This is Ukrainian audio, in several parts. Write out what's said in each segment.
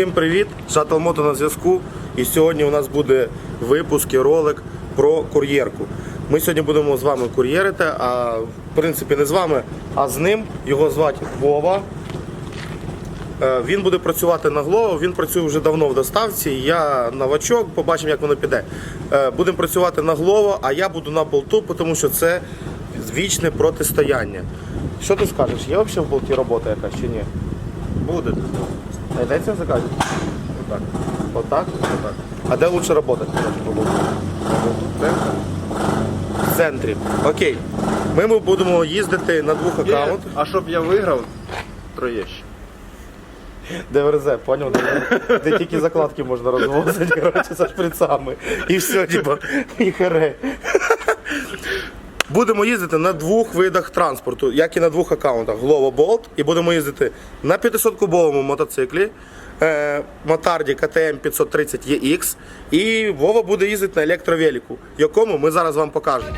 Всім привіт! Шатл Мото на зв'язку. І сьогодні у нас буде випуск і ролик про кур'єрку. Ми сьогодні будемо з вами кур'єрити, а в принципі не з вами, а з ним. Його звати Вова. Е, Він буде працювати на Glovo, він працює вже давно в доставці. Я новачок, побачимо, як воно піде. Е, Будемо працювати на Glovo, а я буду на болту, тому що це вічне протистояння. Що ти скажеш? Є взагалі в болті робота якась чи ні? Буде. Знайдеться заказик? Отак. Отак? Отак. А де лучше? В центрі? В центрі. Окей. Ми будемо їздити на двох аккаунтах. А щоб я виграв, троєщ. ДВРЗ, поняв? Де, де тільки закладки можна розвозити, коротше, за шприцами. І все, типа, і харе. Будемо їздити на двох видах транспорту, як і на двох аккаунтах. Glovo Bolt. І будемо їздити на 500-кубовому мотоциклі. Е, Мотарді КТМ 530 EX. І Вова буде їздити на електровеліку, якому ми зараз вам покажемо.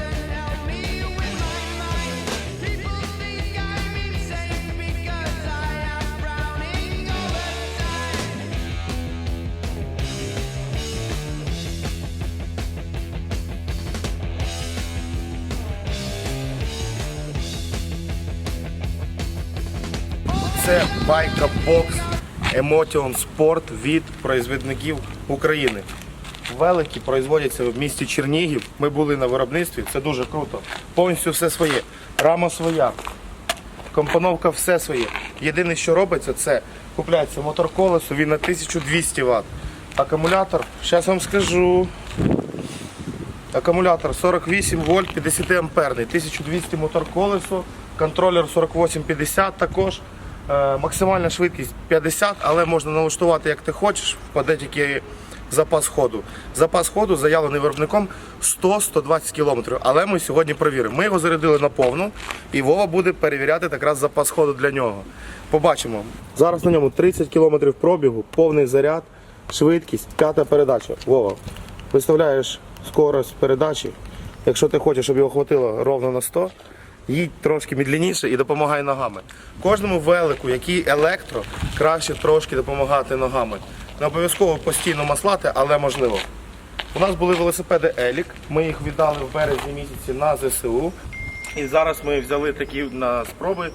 Це байка бокс Emotion Sport від производників України. Великі производяться в місті Чернігів. Ми були на виробництві, це дуже круто. Повністю все своє. Рама своя, компоновка все своє. Єдине, що робиться, це купляється мотор колесо, він на 1200 Вт. Акумулятор, зараз вам скажу. Акумулятор 48 вольт 50 амперний, 1200 мотор колесо, контролер 4850 також. Е, максимальна швидкість 50, але можна налаштувати як ти хочеш, впаде тільки запас ходу. Запас ходу заявлений виробником 100-120 км, але ми сьогодні перевіримо. Ми його зарядили на повну і Вова буде перевіряти якраз запас ходу для нього. Побачимо. Зараз на ньому 30 км пробігу, повний заряд, швидкість, п'ята передача. Вова, виставляєш скорость передачі. Якщо ти хочеш, щоб його хватило ровно на 100, їдь трошки медленніше і допомагай ногами. Кожному велику, який електро, краще трошки допомагати ногами. Не обов'язково постійно маслати, але можливо. У нас були велосипеди Елік, ми їх віддали в березні місяці на ЗСУ. І зараз ми взяли такі на спроби.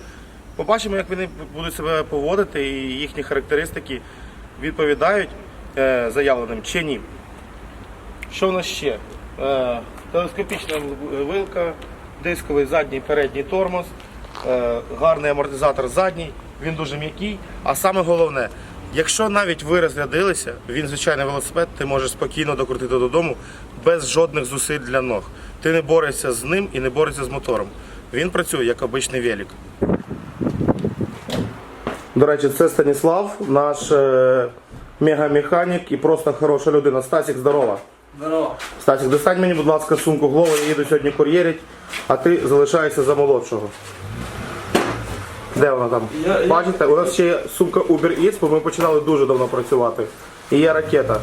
Побачимо, як вони будуть себе поводити і їхні характеристики відповідають е, заявленим чи ні. Що в нас ще? Е, телескопічна вилка, дисковий задній передній тормоз, е, гарний амортизатор задній, він дуже м'який. А саме головне, якщо навіть ви розрядилися, він звичайний велосипед, ти можеш спокійно докрутити додому без жодних зусиль для ног. Ти не борешся з ним і не борешся з мотором. Він працює як обичний велик. До речі, це Станіслав, наш е, мегамеханік і просто хороша людина. Стасік, здорова. Здорово. Стасік, достань мені, будь ласка, сумку голову, я їду сьогодні кур'єрить, а ти залишаєшся за молодшого. Де вона там? Я- я- Бачите, у нас ще є сумка Uber Eats, бо ми починали дуже давно працювати. І є ракета.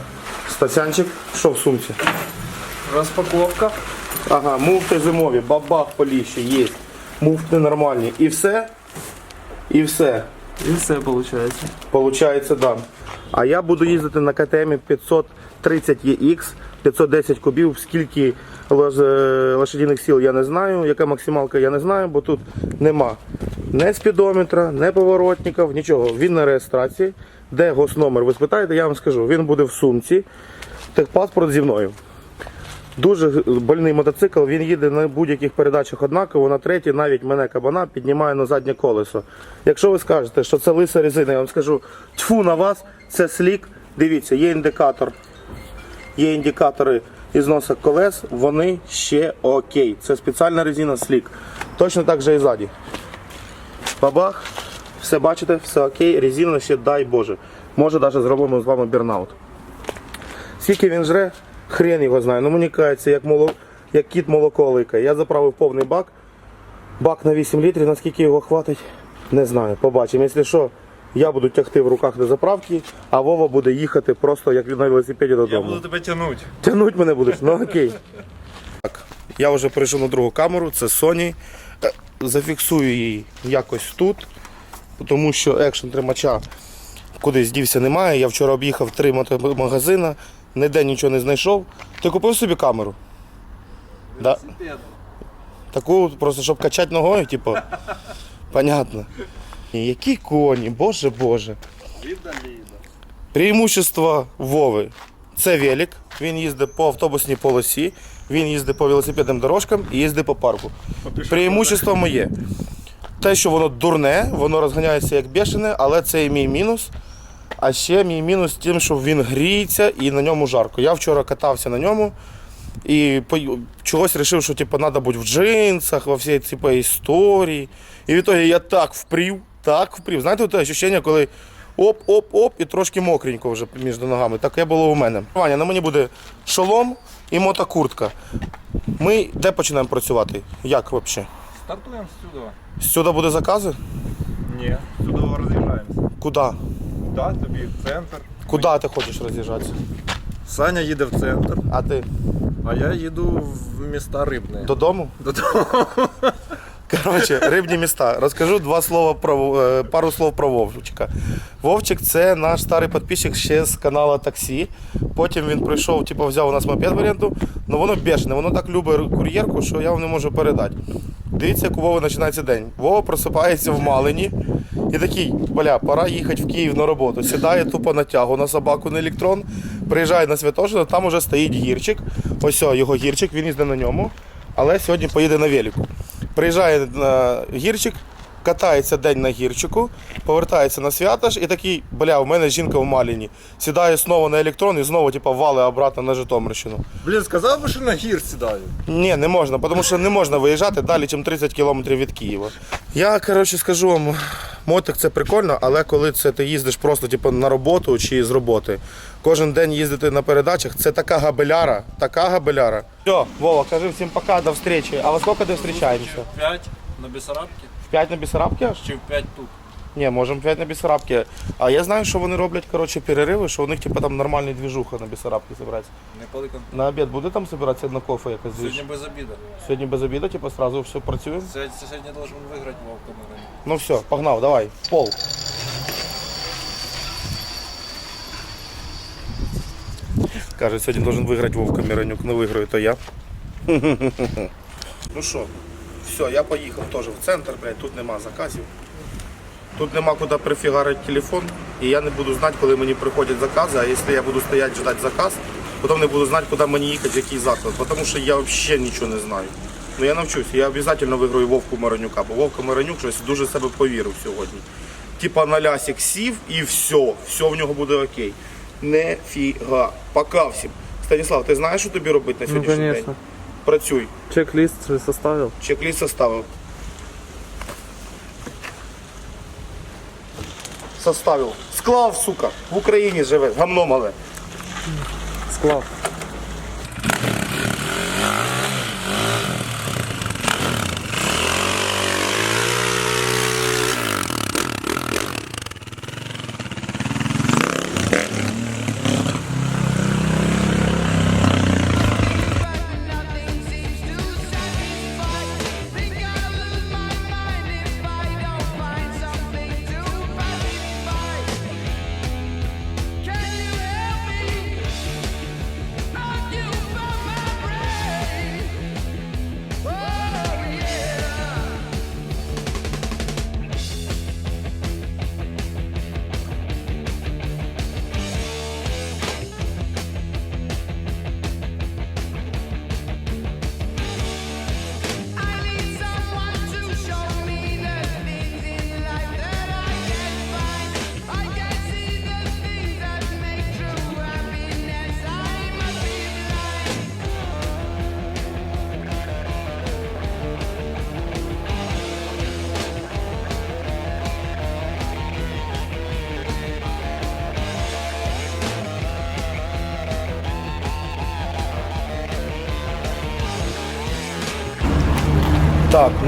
Стасянчик, що в сумці? Розпаковка. Ага, муфти зимові, бабах поліщі, є. Муфти нормальні. І все. І все. І все виходить. Получається, да. А я буду їздити на КТМ 530 EX, 510 кубів. Скільки е, лошадиних сил я не знаю, яка максималка я не знаю, бо тут нема не спідометра, не поворотників, нічого. Він на реєстрації. Де госномер? Ви спитаєте, я вам скажу. Він буде в сумці. Техпаспорт зі мною. Дуже больний мотоцикл, він їде на будь-яких передачах однаково, на третій навіть мене кабана піднімає на заднє колесо. Якщо ви скажете, що це лиса резина, я вам скажу тьфу на вас, це слік. Дивіться, є індикатор, є індикатори ізносу колес, вони ще окей. Це спеціальна резина слік. Точно так же і ззаді. Бабах, все бачите, все окей, резина ще дай Боже. Може навіть зробимо з вами бірнаут. Скільки він жре, хрен його знає. Ну мені кажеться, як, моло... як кіт молоко ликає. Я заправив повний бак. Бак на 8 літрів, наскільки його хватить, не знаю. Побачимо. Якщо що, я буду тягти в руках до заправки, а Вова буде їхати просто як на велосипеді додому. Я буду тебе тягнути. Тягнуть мене будеш, ну окей. Так, я вже перейшов на другу камеру, це Sony. Е, Зафіксую її якось тут, тому що екшн тримача кудись дівся немає. Я вчора об'їхав три мотомагазини, ніде нічого не знайшов. Ти купив собі камеру? Да. Таку просто, щоб качати ногою, типу. Понятно. Які коні, боже боже. Преимущество Вови. Це велик. Він їздить по автобусній полосі, він їздить по велосипедним дорожкам і їздить по парку. Преимущество моє. Те, що воно дурне, воно розганяється як бешене, але це і мій мінус. А ще мій мінус тим, що він гріється і на ньому жарко. Я вчора катався на ньому і чогось вирішив, що типу, треба бути в джинсах, во всій типу, історії. І в ітогі я так впрів, так впрів. Знаєте, те відчуття, коли оп-оп-оп і трошки мокренько вже між ногами. Таке було у мене. Ваня, на мені буде шолом і мотокуртка. Ми де починаємо працювати? Як взагалі? Стартуємо сюди. Сюди буде закази? Ні, сюди роз'їжджаємося. Куди? Так, тобі в центр. Куди ти хочеш роз'їжджатися? Саня їде в центр, А ти а я їду в міста Рибне. додому? Додому. Коротше, рибні міста. Розкажу два слова про е, пару слов про Вовчика. Вовчик це наш старий підписчик ще з каналу Таксі. Потім він прийшов, типу, взяв у нас мопед в оренду, але воно бешене, воно так любить кур'єрку, що я вам не можу передати. Дивіться, як у Вови починається день. Вова просипається в Малині і такий, бля, пора їхати в Київ на роботу. Сідає тупо на тягу на собаку на електрон, приїжджає на Святошино, там уже стоїть гірчик. Ось його гірчик, він їздить на ньому, але сьогодні поїде на велику. Приїжджає на гірчик, катається день на гірчику, повертається на святаш і такий, бля, у мене жінка в Маліні. Сідає знову на електрон і знову типу, вали обратно на Житомирщину. Блін, сказав би, що на гір сідаю. Ні, не можна, тому що не можна виїжджати далі, ніж 30 кілометрів від Києва. Я, коротше, скажу вам, мотик це прикольно, але коли це ти їздиш просто типу, на роботу чи з роботи, кожен день їздити на передачах, це така габеляра, така габеляра. Все, Вова, кажи всім пока, до встречи. А во скільки де зустрічаємося? 5 на Бесарабке В 5 на Бісарабці аж? чи в 5 тут. Ні, можемо 5 на Бісарабці. А я знаю, що вони роблять коротше, перериви, що у них типу, там нормальний двіжуха на. Непали контакт. На обід буде там збиратися на кофе якось двіж? Сьогодні без обіду. Сьогодні без обіду, типу, сразу все працюємо. Сьогодні, сьогодні должен виграти Вовка Мирон. Ну все, погнал, давай, в пол. Каже, сьогодні должен виграти Вовка Миронюк, не виграю, то я. Ну що, все, я поїхав теж в центр, блядь, тут нема заказів. Тут нема куди прифігарити телефон, і я не буду знати, коли мені приходять закази, а якщо я буду стояти ждати заказ, потім не буду знати, куди мені їхати, в який заклад, тому що я взагалі нічого не знаю. Ну я навчусь, я обов'язково виграю Вовку Миронюка, бо Вовка Миронюк щось дуже себе повірив сьогодні. Типа на лясик сів і все, все в нього буде окей. Нефіга. Пока всім. Станіслав, ти знаєш, що тобі робити на сьогоднішній день? Працюй. Чек-лист же составил. Чек-ліст составив. Составив. Склав, сука. В Україні живе, гамно мале. Склав.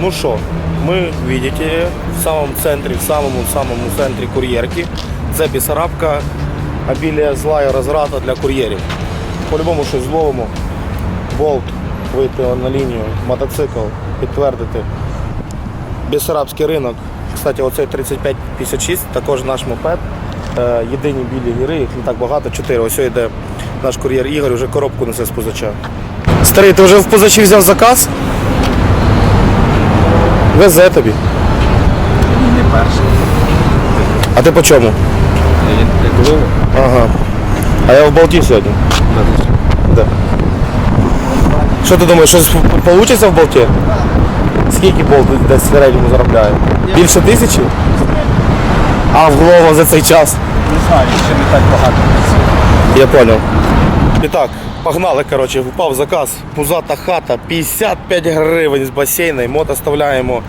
Ну что, мы, видите, в самом центре, в самому-самому центрі кур'єрки. Це Бісарабка, обілля зла і розрата для кур'єрів. По-любому щось зловимо. Болт, вийти на лінію, мотоцикл, підтвердити. Бісарабський ринок. Кстати, оцей 3556, також наш мопед. Е, єдині білі гіри, їх не так багато, чотири. Ось йде наш кур'єр Ігор, вже коробку несе з позача. Старий, ти вже в позачі взяв заказ? Везе тобі. Не перший. А ти по чому? Як Ага. А я в болті сьогодні. Да. Що ти думаєш, щось вийде в болті? Скільки болт десь в середньому заробляє? Більше тисячі? А в голову за цей час? Не знаю, ще не так багато. Я понял. І так, погнали, коротше, впав заказ. Пузата хата, 55 гривень з басейна. І мод оставляємо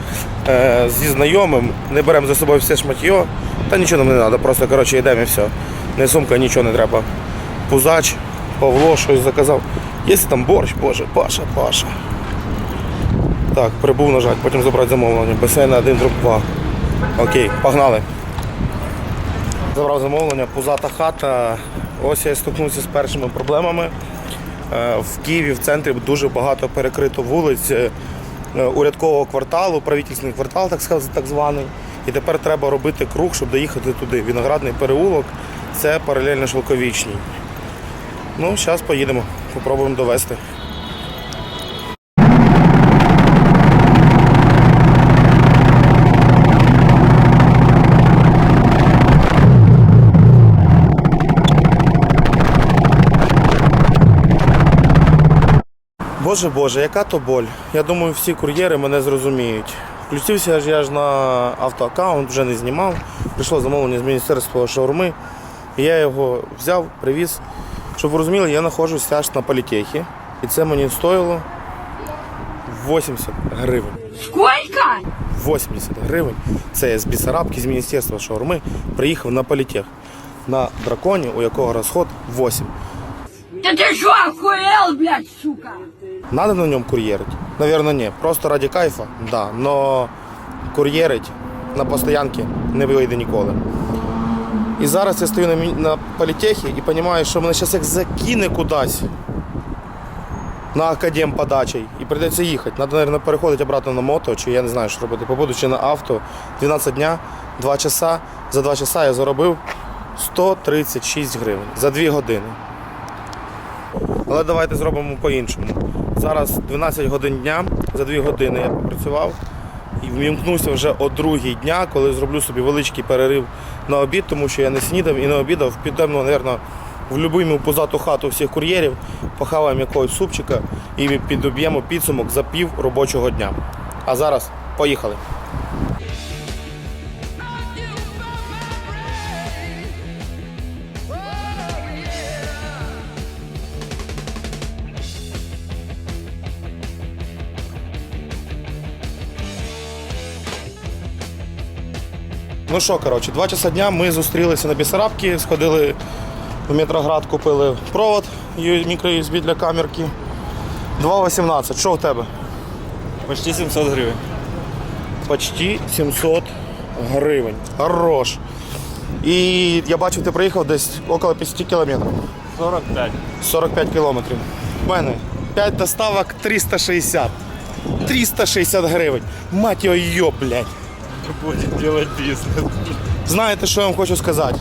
е, зі знайомим, не беремо за собою все шматьо. Та нічого нам не треба, просто коротше, йдемо і все. Не сумка, нічого не треба. Пузач, Павло щось заказав. Є там борщ, боже, Паша, Паша. Так, прибув нажать, потім забрати замовлення. Басейн 1, друг 2. Окей, погнали. Забрав замовлення, пузата хата. Ось я стикнувся з першими проблемами. Е, В Києві в центрі дуже багато перекрито вулиць е, урядкового кварталу, правительський квартал, так сказати, так званий. І тепер треба робити круг, щоб доїхати туди. Віноградний переулок це паралельно шелковічній. Ну, зараз поїдемо, спробуємо довести. Боже Боже, яка то боль. Я думаю, всі кур'єри мене зрозуміють. Включився ж я ж на автоаккаунт, вже не знімав. Прийшло замовлення з міністерства шаурми. І я його взяв, привіз. Щоб ви розуміли, я знаходжусь аж на політехі. І це мені стоїло 80 гривень. Сколько? 80 гривень. Це я з Бісарабки, з міністерства шаурми, приїхав на політех. На драконі, у якого розход 8. Да ты что, охуел, блядь, сука? Надо на ньому кур'єрить? Наверное, ні. Просто раді кайфа, да. Но кур'єрить на постоянки не вийде ніколи. І зараз я стою на, на політехі і розумію, що мене зараз як закине кудись на академ подачей і прийдеться їхати. Надо, мабуть, переходити обратно на мото, чи я не знаю, що робити. Побуду на авто 12 дня, 2 часа. За 2 часа я заробив 136 гривень за 2 години. Але давайте зробимо по-іншому. Зараз 12 годин дня, за 2 години я працював і вмімкнувся вже о 2 дня, коли зроблю собі величкий перерив на обід, тому що я не снідав і не обідав. Підемо, мабуть, в любиму позату хату всіх кур'єрів, похаваємо якогось супчика і підоб'ємо підсумок за пів робочого дня. А зараз поїхали. Ну що, коротше, два часа дня ми зустрілися на Бісарабці, сходили в Метроград, купили провод мікро USB для камерки. 2,18. Що в тебе? Почти 700 гривень. Почти 700 гривень. Хорош. І я бачив, ти приїхав десь около 50 кілометрів. 45. 45 кілометрів. У мене 5 доставок 360. 360 гривень. Мать його йо, блядь. Будем делать бизнес. Знаєте, що я вам хочу сказати?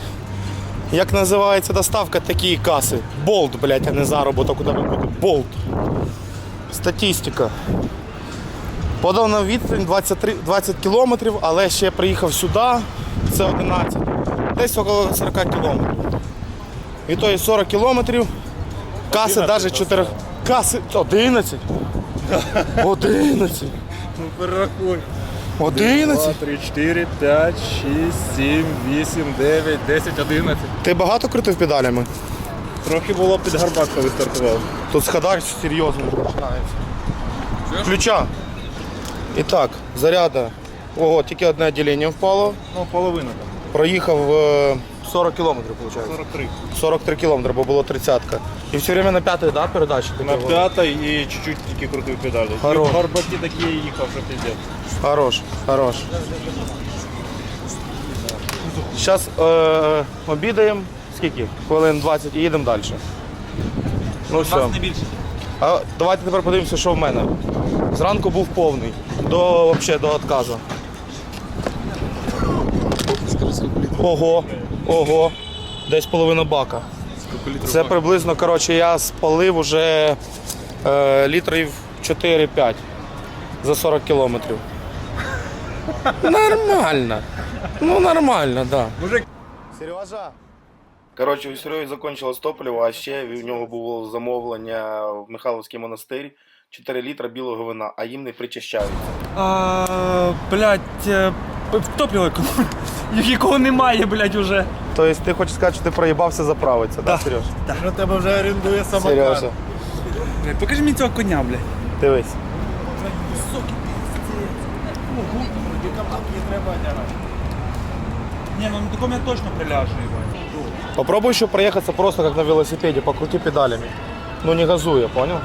Як називається доставка, такі і каси. Болт, блядь, а не заробіток, куди ви будете. Болт. Статистика. Подав на відстань 23, 20 кілометрів, але ще приїхав сюди, це 11. Десь около 40 кілометрів. І то є 40 кілометрів. Каси навіть 4. Каси 11. 11. Ну перерахуй. 11. 3, 4, 5, 6, 7, 8, 9, 10, 11. Ти багато крутив педалями? Трохи було під гарбак, коли стартував. Тут сходар серйозно починається. Ключа. І так, заряда. Ого, тільки одне відділення впало. Ну, половина там. Проїхав е, 40 кілометрів, виходить. 43. 43 кілометри, бо було 30 І все время на п'ятій, да, передачі? ти На говорив? п'ятій і чуть-чуть тільки крутив педалі. Хорош. І в гарбаті такі їхав, що піздець. Хорош, хорош. Зараз е, обідаємо. Скільки? Хвилин 20 і їдемо далі. Ну все. А давайте тепер подивимося, що в мене. Зранку був повний. До, вообще, до відказу. Ого. Ого, десь половина бака. Це приблизно, коротше, я спалив уже е, літрів 4-5 за 40 кілометрів. Нормально. Ну, нормально, так. Да. Мужик. Сережа. Коротше, у Сереги закінчилось топливо, а ще в нього було замовлення в Михайловський монастир 4 літра білого вина, а їм не причащають. А, блядь, е, топливо, якого немає, блядь, уже. Тобто ти хочеш сказати, що ти проїбався заправитися, так, да, Сереж? Що тебе вже орендує самокат. Сережа, Блядь, покажи мені цього коня, блядь. дивись. Ні, ну на такому я точно приляжу, їбать. Попробуй еще проехаться просто как на велосипеде, покрути педалями. Ну не газуя, понял?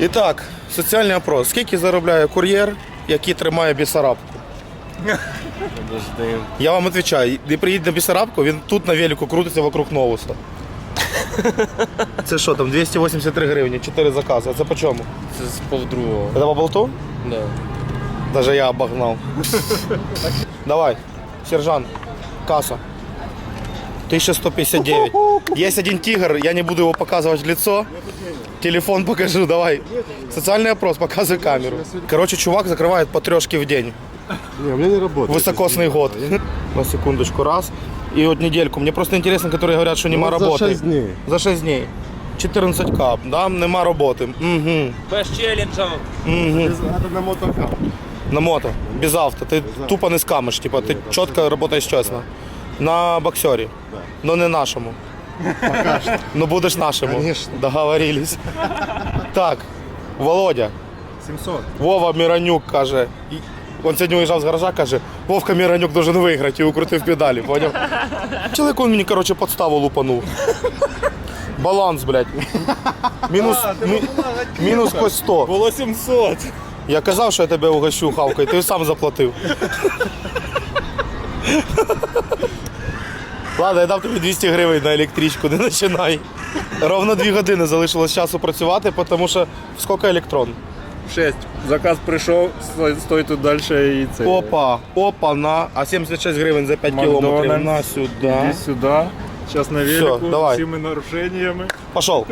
І так, соціальний опрос. Скільки заробляє кур'єр, який тримає бісарабку? Я вам відповідаю, де приїде на бісарабку, він тут на велику крутиться вокруг новуса. Це що там, 283 гривні, 4 закази. А це по чому? Це з полдругого. Это по болту? Да. Даже я обогнал. Давай, сержант, касса. 1159. Есть один тигр, я не буду его показывать в лицо. Телефон покажу, давай. Социальный опрос, показывай камеру. Короче, чувак закрывает по трешке в день. Не, у меня не работает. Высокосный год. На секундочку, раз. И вот недельку. Мне просто интересно, которые говорят, что нема Ну, за работы. 6 дней. За 6 дней. 14 кап, да, нема роботи. Угу. Без челленджа. Угу. Надо на мотокап. На мото, без авто. Ти тупо не скамиш, типа, ти чітко працюєш чесно. На боксері. Ну не нашому. Ну будеш нашому. Конечно. Договорились. Так, Володя. 700. Вова Міранюк каже. і- Він сьогодні виїжджав з гаража, каже, Вовка Міранюк должен виграти і укрутив педалі, поняв? Чоловік він мені, коротше, подставу лупанув. Баланс, блядь. Мінус, мі, мінус хоч 100. Було 700. Я казав, що я тебе угощу хавкою, ти сам заплатив. Ладно, я дав тобі 200 гривень на електричку, не починай. Ровно 2 години залишилось часу працювати, тому що скільки електрон? 6. Заказ прийшов, стой, стой тут далі і це. Опа, опа, на. А 76 гривень за 5 Макдональдс. кілометрів. На сюди. Іди сюди. Зараз на велику, давай. з цими нарушеннями. Пошел.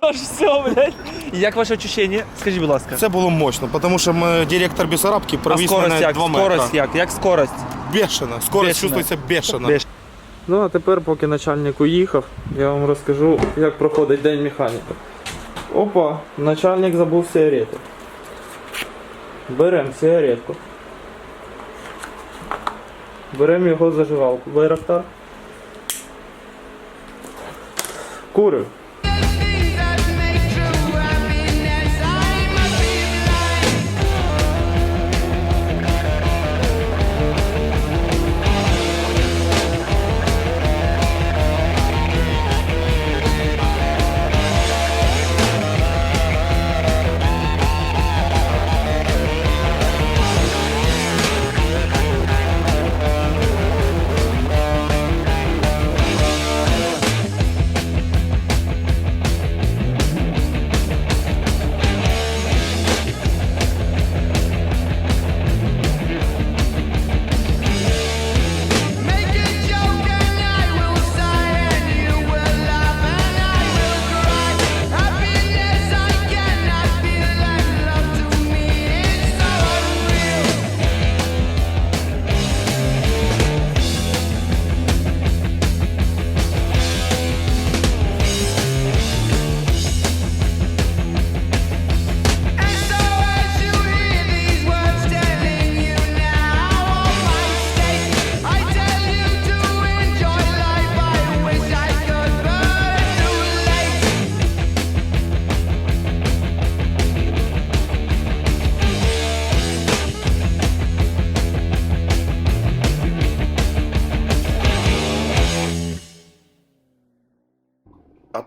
Хорош, все, блядь. Як ваше ощущення? Скажіть, будь ласка. Це було мощно, тому що ми, директор Бісарабки А провіз скорость мене як? 2 метри. Скорость як? Як скорость? Бешено. Скорость Бешено. чувствується бешено. Беш- Ну а тепер, поки начальник уїхав, я вам розкажу, як проходить день механіка. Опа, начальник забув сигарети. Беремо сигаретку. Беремо його зажигалку. Байрактар. Курив.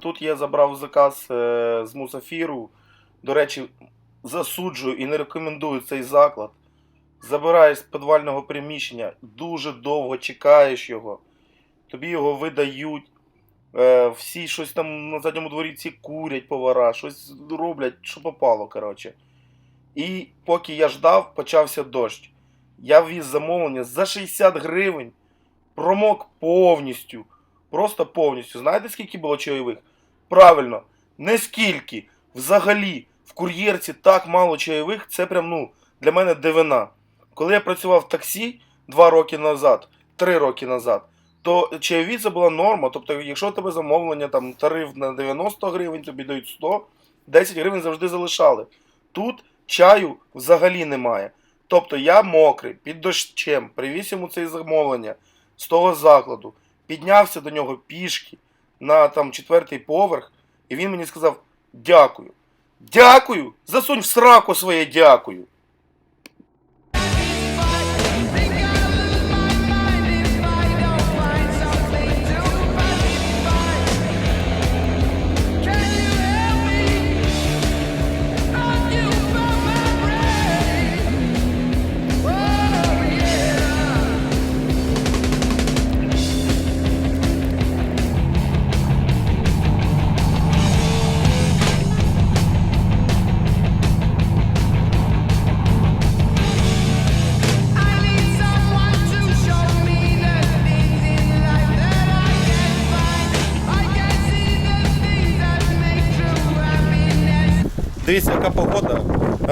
Тут я забрав заказ е, з Мусафіру. До речі, засуджую і не рекомендую цей заклад. забираєш з підвального приміщення, дуже довго чекаєш його, тобі його видають. Е, всі щось там на задньому дворі ці курять повара, щось роблять, що попало, коротше. І поки я ждав, почався дощ. Я ввіз замовлення за 60 гривень, промок повністю. Просто повністю. Знаєте, скільки було чайових? Правильно, не скільки. Взагалі, в кур'єрці так мало чайових, це прям ну, для мене дивина. Коли я працював в таксі 2 роки назад, 3 роки назад, то чайові це була норма. Тобто, якщо у тебе замовлення, там тариф на 90 гривень, тобі дають 100, 10 гривень завжди залишали. Тут чаю взагалі немає. Тобто я мокрий, під дощем, привіз йому це замовлення з того закладу, піднявся до нього пішки на там четвертий поверх, і він мені сказав: дякую. Дякую! Засунь в сраку своє дякую.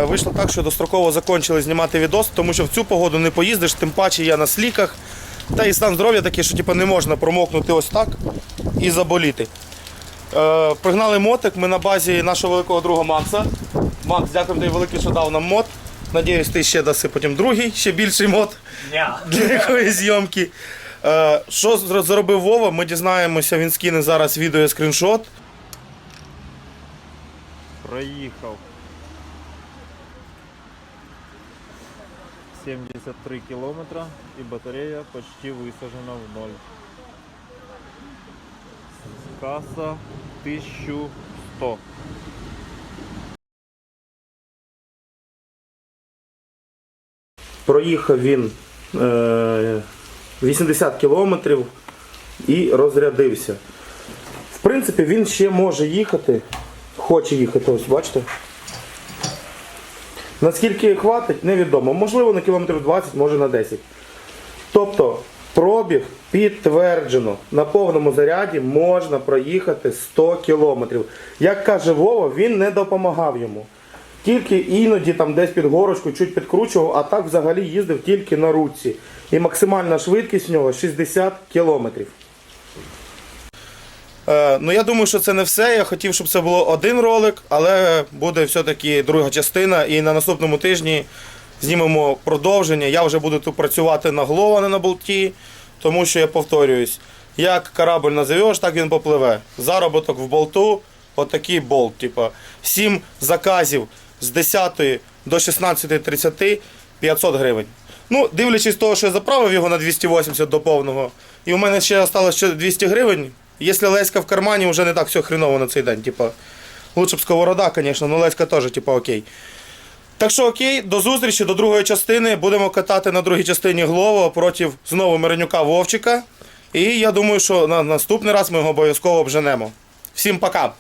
Вийшло так, що достроково закінчили знімати відос, тому що в цю погоду не поїздиш, тим паче я на сліках. Та і стан здоров'я такий, що типу, не можна промокнути ось так і заболіти. Е, пригнали мотик, ми на базі нашого великого друга Макса. Макс, дякую тобі велике, що дав нам мод. Надіюсь, ти ще даси потім другий, ще більший мод для якоїсь зйомки. Е, що зробив Вова? Ми дізнаємося, він скине зараз відео скріншот. Проїхав. 73 кілометра і батарея почти висаджена в ноль. Каса 1100. Проїхав він е, 80 кілометрів і розрядився. В принципі, він ще може їхати, хоче їхати, ось бачите. Наскільки хватить, невідомо. Можливо, на кілометрів 20, може на 10. Тобто, пробіг підтверджено. На повному заряді можна проїхати 100 кілометрів. Як каже Вова, він не допомагав йому. Тільки іноді там десь під горочку чуть підкручував, а так взагалі їздив тільки на руці. І максимальна швидкість в нього 60 кілометрів. Е, ну я думаю, що це не все. Я хотів, щоб це було один ролик, але буде все-таки друга частина. І на наступному тижні знімемо продовження. Я вже буду тут працювати на гло, а не на болті, тому що я повторююсь, як корабль називеш, так він попливе. Заробіток в болту, отакий болт. Типа 7 заказів з 10 до 16.30 500 гривень. Ну, дивлячись того, що я заправив його на 280 до повного, і у мене ще залишилось ще 200 гривень. Якщо Леська в кармані, вже не так все хреново на цей день. Типа, лучше б сковорода, звісно, але Леська теж, типа, окей. Так що окей, до зустрічі, до другої частини. Будемо катати на другій частині Глово проти знову Миренюка Вовчика. І я думаю, що на наступний раз ми його обов'язково обженемо. Всім пока!